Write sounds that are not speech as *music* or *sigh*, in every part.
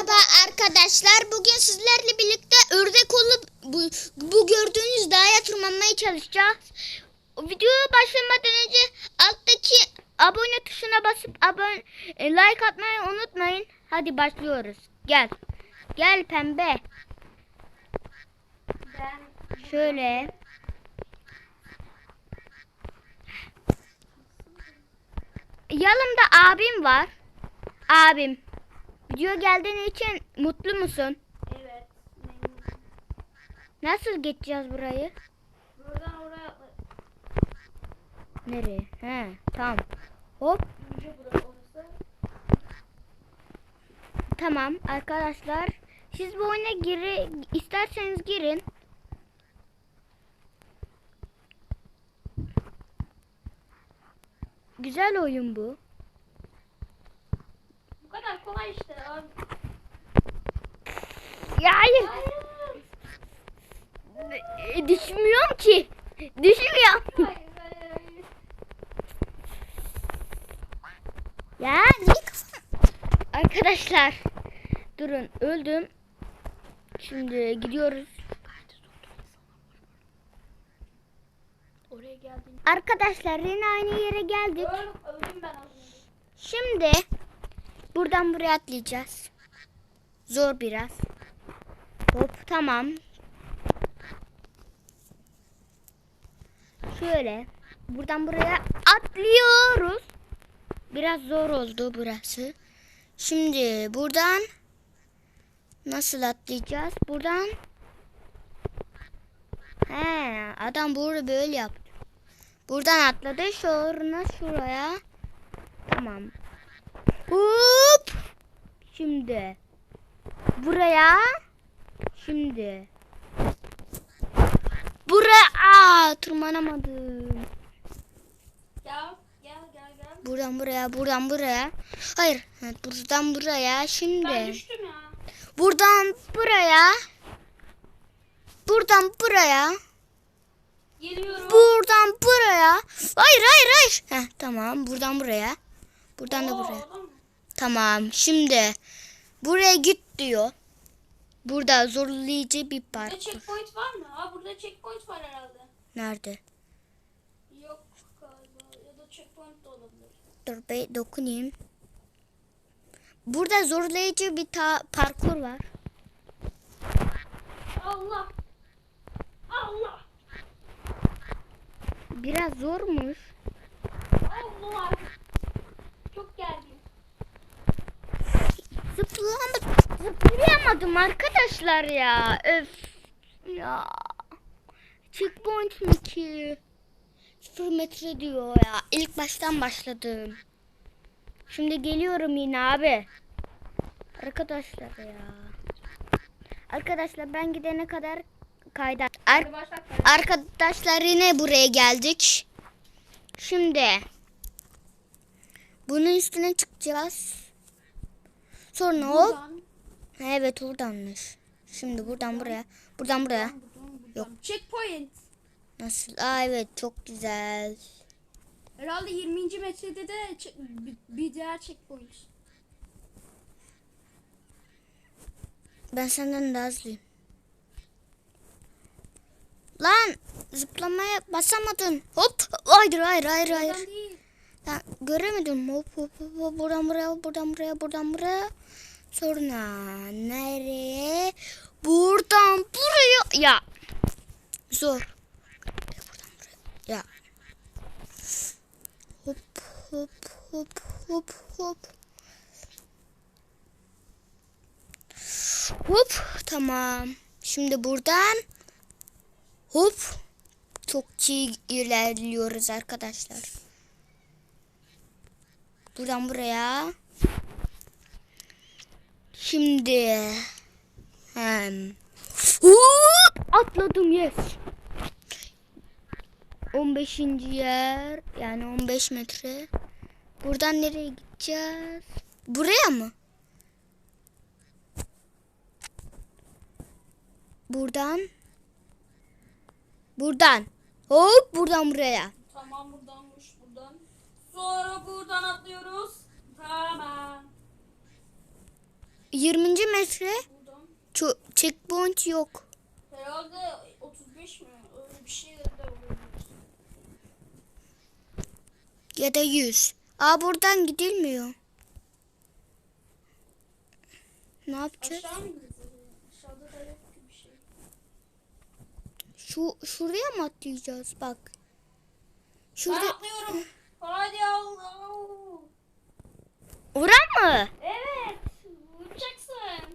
Merhaba arkadaşlar. Bugün sizlerle birlikte ördek olup bu, bu gördüğünüz dağa tırmanmaya çalışacağız. Videoya başlamadan önce alttaki abone tuşuna basıp abone e, like atmayı unutmayın. Hadi başlıyoruz. Gel. Gel pembe. Şöyle. Yanımda abim var. Abim. Video geldiğin için mutlu musun? evet. memnunum. Nasıl geçeceğiz burayı? Buradan oraya. Nereye? He, tamam. Hop, Önce burası orası. tamam arkadaşlar. Siz bu oyuna giri isterseniz girin. Güzel oyun. Bu kolay işte abi. Ya hayır. Hayır. E, Düşmüyorum ki. Düşmüyorum. Hayır, hayır, hayır. Ya? Arkadaşlar durun öldüm. Şimdi gidiyoruz. Arkadaşlar yine aynı yere geldik. Öldüm, ben. Şimdi buradan buraya atlayacağız. Zor biraz. Hop tamam. Şöyle buradan buraya atlıyoruz. Biraz zor oldu burası. Şimdi buradan nasıl atlayacağız? Buradan He, adam burada böyle yaptı. Buradan atladı sonra şuraya. Tamam. Hop. Şimdi buraya. Şimdi buraya. Aa, tırmanamadım. Gel, gel, gel, gel. Buradan buraya, buradan buraya. Hayır, evet, buradan buraya. Ben Şimdi düştüm ya. buradan buraya. Buradan buraya. Geliyorum. Buradan buraya. Hayır, hayır, hayır. Heh, tamam. Buradan buraya. Buradan da Oo, buraya. Tamam. Şimdi buraya git diyor. Burada zorlayıcı bir Burada park. checkpoint var mı? Ha burada checkpoint var herhalde. Nerede? Yok galiba. Ya da checkpoint de olabilir. Dur be dokunayım. Burada zorlayıcı bir ta- parkur var. Allah. Allah. Biraz zormuş. Allah. Çok gergin. Zıplamadım. Zıplayamadım arkadaşlar ya. Öf. Ya. Checkpoint mi ki? Sıfır metre diyor ya. İlk baştan başladım. Şimdi geliyorum yine abi. Arkadaşlar ya. Arkadaşlar ben gidene kadar kayda. Ar-. Arkadaşlar yine buraya geldik. Şimdi bunun üstüne çıkacağız. Sonra hop. Evet oradanmış. Şimdi buradan buraya. Buradan buraya. Yok. Checkpoint. Nasıl? Aa evet çok güzel. Herhalde 20. metrede de bir diğer checkpoint. Ben senden daha hızlıyım. Lan zıplamaya basamadın. Hop. Hayır hayır hayır hayır. Ben göremedim. Hop hop, hop. Buradan buraya, buradan buraya, buradan buraya. Sonra nereye? Buradan buraya. Ya. Zor. Buradan buraya. Ya. Hop hop hop hop hop. Hop tamam. Şimdi buradan hop çok iyi ilerliyoruz arkadaşlar. Buradan buraya. Şimdi hem atladım yes. 15. yer yani 15 metre. Buradan nereye gideceğiz? Buraya mı? Buradan. Buradan. Hop buradan buraya. Tamam buradan. Sonra buradan atlıyoruz. Tamam. 20. metre. Buradan. Ço- checkpoint yok. Herhalde 35 mi? Öyle bir şey de olabilir. Ya da 100. Aa buradan gidilmiyor. Ne yapacağız? Aşağı mı gideceğiz? Aşağıda da yok ki bir şey. Şu şuraya mı atlayacağız? Bak. Ben Şurada. atlıyorum. Hadi Allah. Ora mı? Evet. Uçacaksın.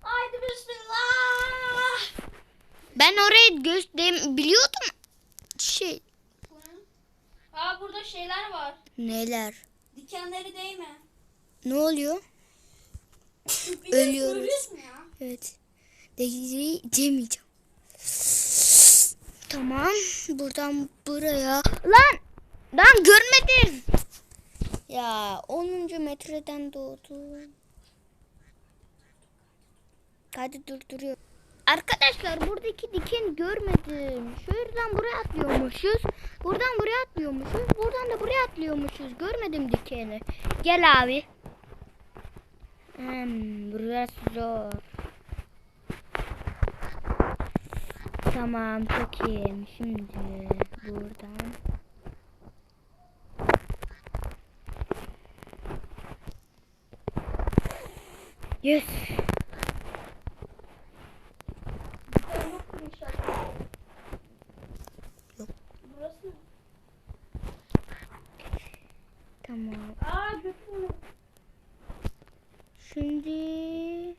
Haydi bismillah. Ben orayı göster biliyordum. Şey. Ha burada şeyler var. Neler? Dikenleri değme. Ne oluyor? Bir de Ölüyoruz. söylüyorsun ya. Evet. Değil demeyeceğim. Tamam. Buradan buraya. Lan! Lan görmedim. Ya 10. metreden doğdu. Hadi durduruyor. Arkadaşlar buradaki dikeni görmedim. Şuradan buraya atlıyormuşuz. Buradan buraya atlıyormuşuz. Buradan da buraya atlıyormuşuz. Görmedim dikeni. Gel abi. Hmm, burası zor. Tamam çok iyi. Şimdi buradan. Yes. Yok. Burası mı? Tamam. Aa götürme. Şimdi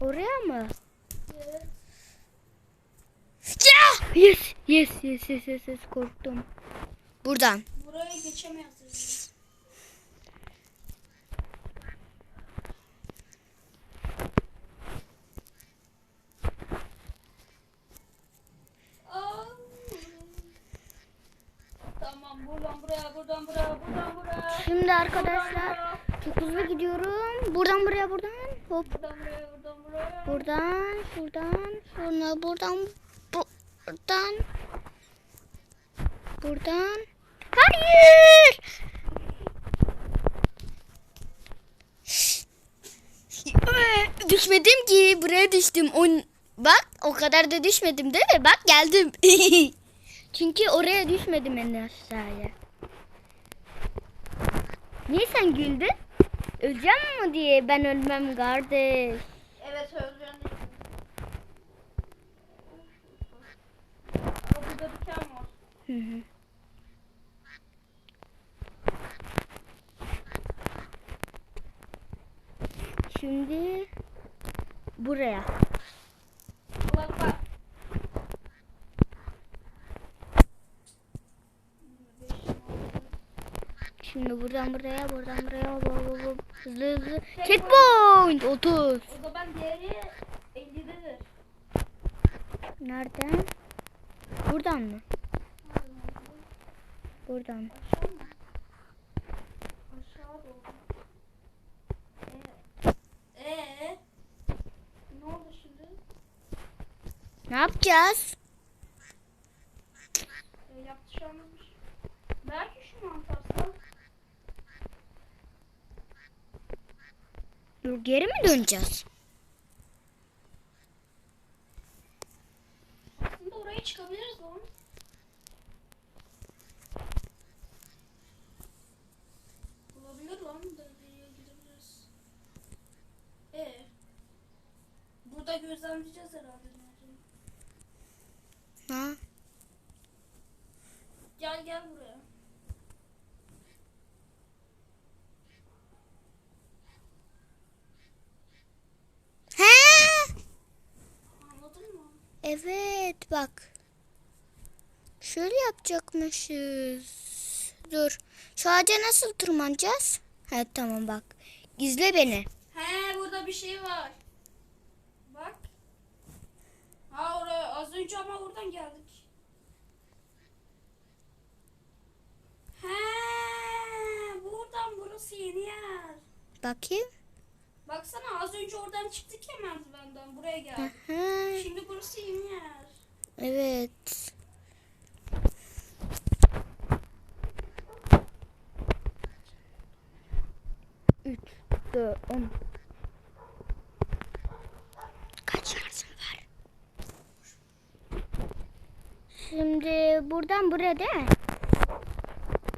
Oraya mı? Evet. Yes, yes, yes, yes, yes, yes. korktum. Buradan. Buraya geçemezsiniz. Tamam buradan buraya buradan buraya buradan buraya. Şimdi arkadaşlar çok hızlı gidiyorum. Buradan buraya buradan. Hop. Buradan buraya buradan buraya. Buradan, şuradan, sonra buradan, buradan, buradan. Hayır! Düşmedim ki, buraya düştüm. On... Bak, o kadar da düşmedim değil mi? Bak geldim. *laughs* Çünkü oraya düşmedim en aşağıya. Niye sen güldün? Öleceğim mi diye ben ölmem kardeş. Evet Aa, burada diken var. Hı hı. Şimdi buraya. Bak bak. Şimdi buradan buraya, buradan buraya. Hızlı hızlı. Checkpoint 30. O zaman diğeri 50'dedir. Nereden? Buradan mı? Buradan. Aşağı mı? Aşağı doğru. Ee? Ee? Ne oldu şimdi? Ne yapacağız? Anlamış. Belki şunu atarsa. Dur geri mi döneceğiz? Aslında oraya çıkabiliriz lan. Olabilir lan. Devreye gidebiliriz. Ee? Burada gözlemleyeceğiz herhalde. nerede. Ha? Gel buraya. He? Anladın mı? Evet bak. Şöyle yapacakmışız. Dur. Şu ağaca nasıl tırmanacağız? Evet tamam bak. Gizle beni. He burada bir şey var. Bak. Ha oraya az önce ama oradan geldik. Bakayım. Baksana az önce oradan çıktık ya merdivenden buraya geldik. Aha. Şimdi burası yeni yer. Evet. Üç, dört, on. Kaç şarjım var? Şimdi buradan buraya değil mi?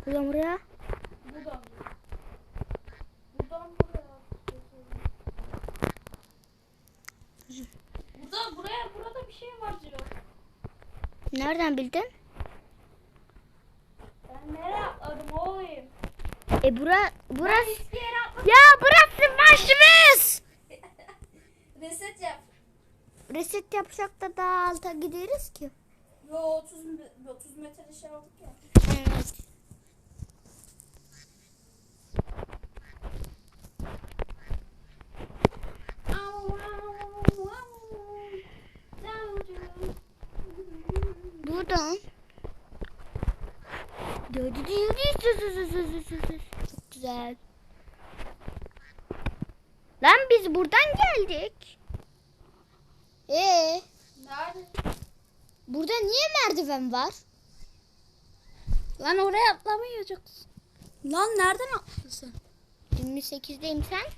Buradan buraya. Buradan buraya. Bir şey var diyor. Nereden bildin? Ben nereye atladım oğlum? E bura, burası. Ya burası başımız. *laughs* Reset yap. Reset yapacak da daha alta gideriz ki. Yo 30 me- 30 metre şey aldık ya. Evet. Buradan. Çok güzel. Lan biz buradan geldik. Ee, Nerede? burada niye merdiven var? Lan oraya atlamayacaksın. Lan nereden atladın sen? 28'deyim sen.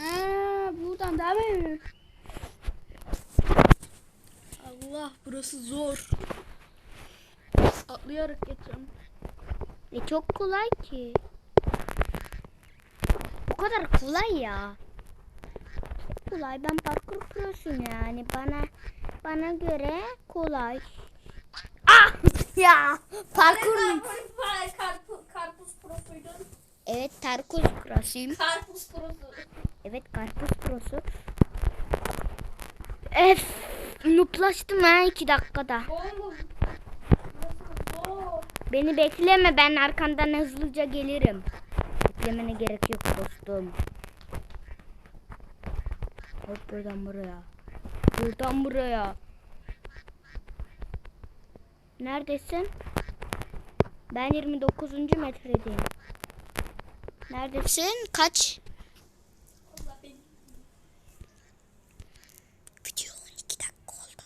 Ha, buradan değil mi? Allah burası zor. Atlayarak geçeceğim. E çok kolay ki. Bu kadar kolay ya. Çok kolay. Ben parkur prosuyum yani. Bana bana göre kolay. Ah *laughs* ya parkur. Karpuz, karpuz, karpuz prosuydun. Evet parkur prosuyum. Karpuz prosu. Evet karpuz prosu. Ef nuplaştım ha iki dakikada. Oğlum. Beni bekleme ben arkandan hızlıca gelirim. Beklemene gerek yok dostum. Hop buradan buraya. Buradan buraya. Neredesin? Ben 29. metredeyim. Neredesin? Kaç? Allah beni. Video 12 dakika oldu.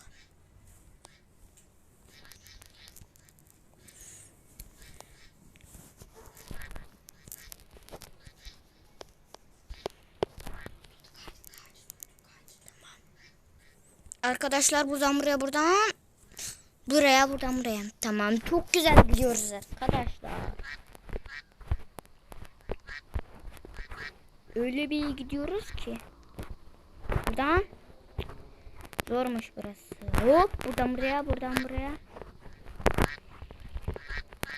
Arkadaşlar buradan buraya buradan buraya buradan buraya. Tamam çok güzel gidiyoruz arkadaşlar. Öyle bir gidiyoruz ki. Buradan Zormuş burası. Hop buradan buraya buradan buraya.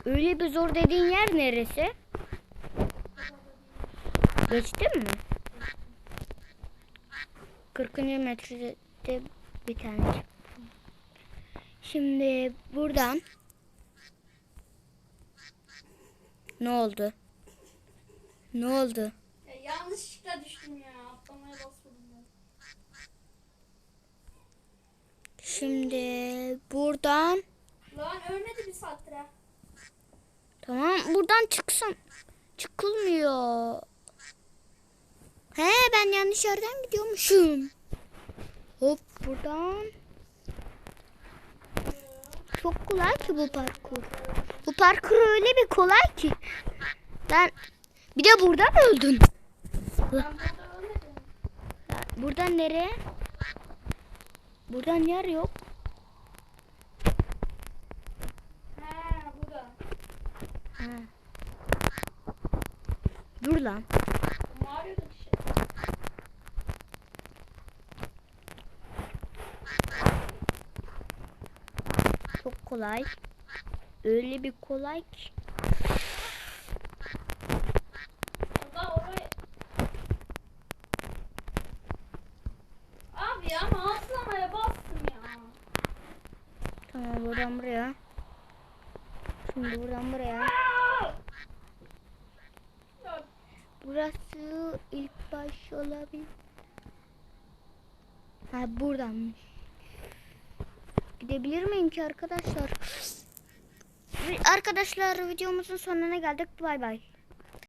Öyle bir zor dediğin yer neresi? Geçtin mi? 40. metrede bir tane çıktı. Şimdi buradan ne oldu? Ne oldu? Ya yanlışlıkla düştüm ya. Atlamaya basmadım ben. Şimdi buradan Lan ölmedi bir saattir ha. Tamam buradan çıksam çıkılmıyor. He ben yanlış yerden gidiyormuşum. Hop buradan. Çok kolay ki bu parkur. Bu parkur öyle bir kolay ki. Ben bir de burada mı öldün? Buradan nereye? Buradan yer yok. He burada. Ha. Dur lan. Mağarıyorduk işte. Çok kolay. Öyle bir kolay ki. Allah oraya. Abi ama atlamaya bastım ya. Tamam buradan buraya. Şimdi buradan buraya. Burası ilk baş olabilir. Ha buradanmış. Gidebilir miyim ki arkadaşlar? Arkadaşlar videomuzun sonuna geldik. Bay bay.